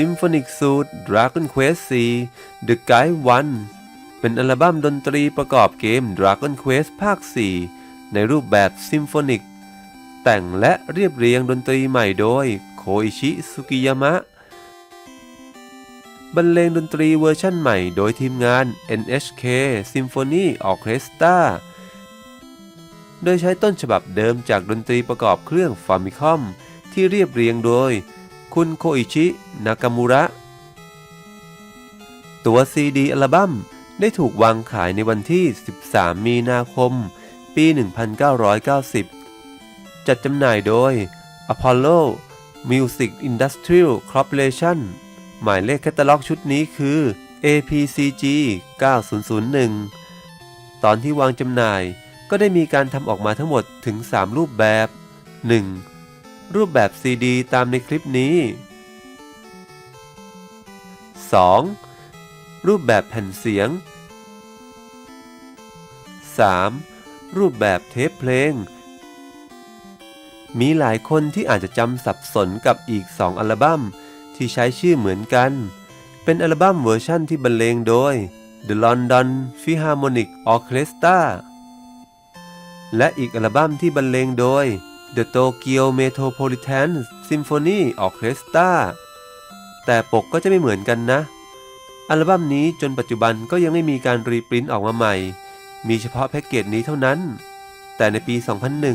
Symphonic Suite Dragon Quest 4 The Guide 1 เป็นอัลบั้มดนตรีประกอบเกม Dragon Quest ภาค 4 ในรูปแบบซิมโฟนิก แต่งและเรียบเรียงดนตรีใหม่โดยโคอิชิสุกิยามะ บรรเลงดนตรีเวอร์ชั่นใหม่โดยทีมงาน NHK Symphony Orchestra โดยใช้ต้นฉบับเดิมจากดนตรีประกอบเครื่องฟามิคอมที่เรียบเรียงโดย คุณโคอิชินากามุระ ตัวซีดีอัลบั้มได้ถูกวางขายในวันที่ 13 มีนาคม ปี 1990 จัดจำหน่ายโดย Apollo Music Industrial Corporation หมายเลขแคตตาล็อกชุดนี้คือ APCG 9001 ตอนที่วางจำหน่ายก็ได้มีการทำออกมาทั้งหมดถึง 3 รูปแบบ 1. รูปแบบ CD ตามในคลิปนี้ 2. รูปแบบแผ่นเสียง 3. รูปแบบเทปเพลง มีหลายคนที่อาจจะจำสับสนกับอีก 2 อัลบั้มที่ใช้ชื่อเหมือนกัน เป็นอัลบั้มเวอร์ชั่นที่บรรเลงโดย The London Philharmonic Orchestra และอีกอัลบั้มที่บรรเลงโดย The Tokyo Metropolitan Symphony Orchestra แต่ปกก็จะไม่เหมือนกันนะ อัลบั้มนี้จนปัจจุบันก็ยังไม่มีการรีปรินต์ออกมาใหม่ มีเฉพาะแพ็กเกจนี้เท่านั้น แต่ในปี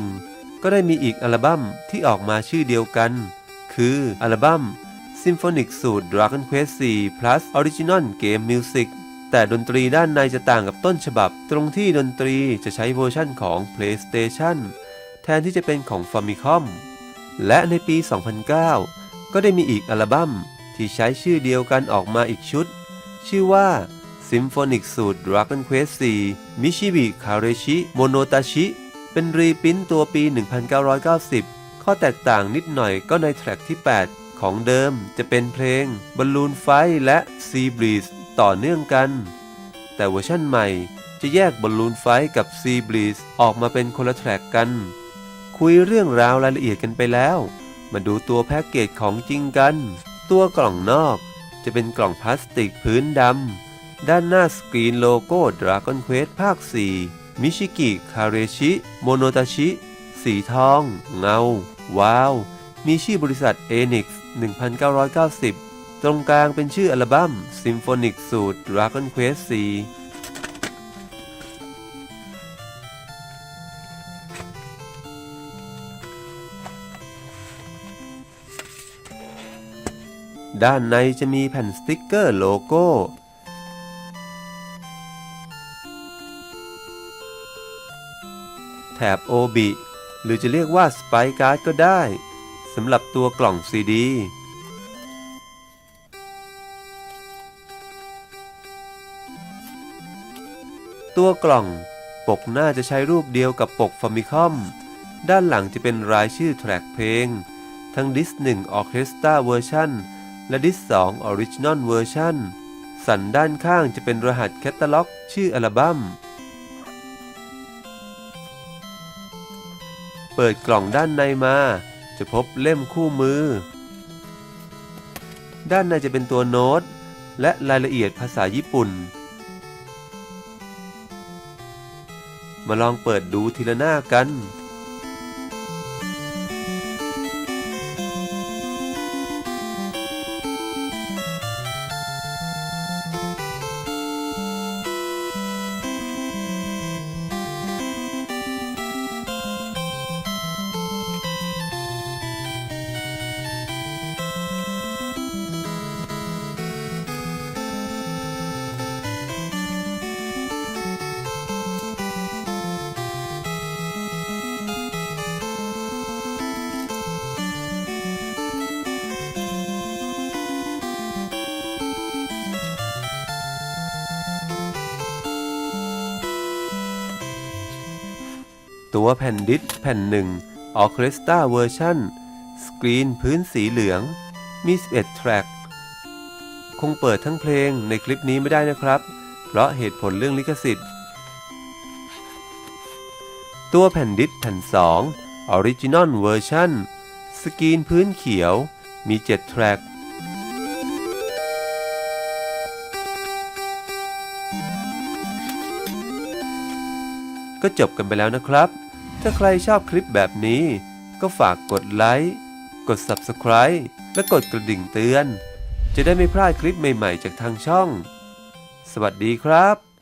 2001 ก็ได้มีอีกอัลบั้มที่ออกมาชื่อเดียวกัน คืออัลบั้ม Symphonic s u i t Dragon Quest 4 Plus Original Game Music แต่ดนตรีด้านในจะต่างกับต้นฉบับ ตรงที่ดนตรีจะใช้เวอร์ชั่นของ PlayStation แทนที่จะเป็นของ Famicom และในปี 2009 ก็ได้มีอีกอัลบั้มที่ใช้ชื่อเดียวกันออกมาอีกชุด ชื่อว่า Symphonic Suite Dragon Quest 4 Mishibi Kareshi Monotachi เป็นรีปรินตัวปี 1990 ข้อแตกต่างนิดหน่อยก็ในแทร็กที่ 8 ของเดิมจะเป็นเพลง Balloon Fight และ Sea Breeze ต่อเนื่องกัน แต่เวอร์ชั่นใหม่จะแยก Balloon Fight กับ Sea Breeze ออกมาเป็นคนละแทร็กกัน คุยเรื่องราวรายละเอียดกันไปแล้ว มาดูตัวแพ็กเกจของจริงกัน ตัวกล่องนอกจะเป็นกล่องพลาสติกพื้นดำ ด้านหน้าสกรีนโลโก้ Dragon Quest ภาค 4 มิชิกิคาเรชิ โมโนตาชิ สีทอง เงา ว้าว มีชื่อบริษัท Enix 1990 ตรงกลางเป็นชื่ออัลบั้ม Symphonic Suite Dragon Quest 4 ด้านในจะมีแผ่นสติกเกอร์โลโก้ แถบ OB หรือจะเรียกว่าสไปการ์ดก็ได้สำหรับตัวกล่องซีดี ตัวกล่องปกหน้าจะใช้รูปเดียวกับปกฟามิคอม ด้านหลังจะเป็นรายชื่อแทร็กเพลง ทั้งดิส1 Orchestra Version และดิส2 Original Version สันด้านข้างจะเป็นรหัสแคตตาล็อก ชื่ออัลบั้ม เปิดกล่องด้านในมา จะพบเล่มคู่มือ ด้านในจะเป็นตัวโน้ต และรายละเอียดภาษาญี่ปุ่น มาลองเปิดดูทีละหน้ากัน ตัวแผ่นดิสแผ่นหนึ่งออเคสตราเวอร์ชันสกรีนพื้นสีเหลือง มีสเอ็ดแทร็ก คงเปิดทั้งเพลงในคลิปนี้ไม่ได้นะครับ เพราะเหตุผลเรื่องลิขสิทธิ์ ตัวแผ่นดิสแผ่น 2 ออริจินอลเวอร์ชันสกรีนพื้นเขียว มี 7 แทร็กก็จบกันไปแล้วนะครับ ถ้าใครชอบคลิปแบบนี้ ก็ฝากกดไลค์กด Subscribe และกดกระดิ่งเตือน จะได้ไม่พลาดคลิปใหม่ ๆ จากทางช่อง สวัสดีครับ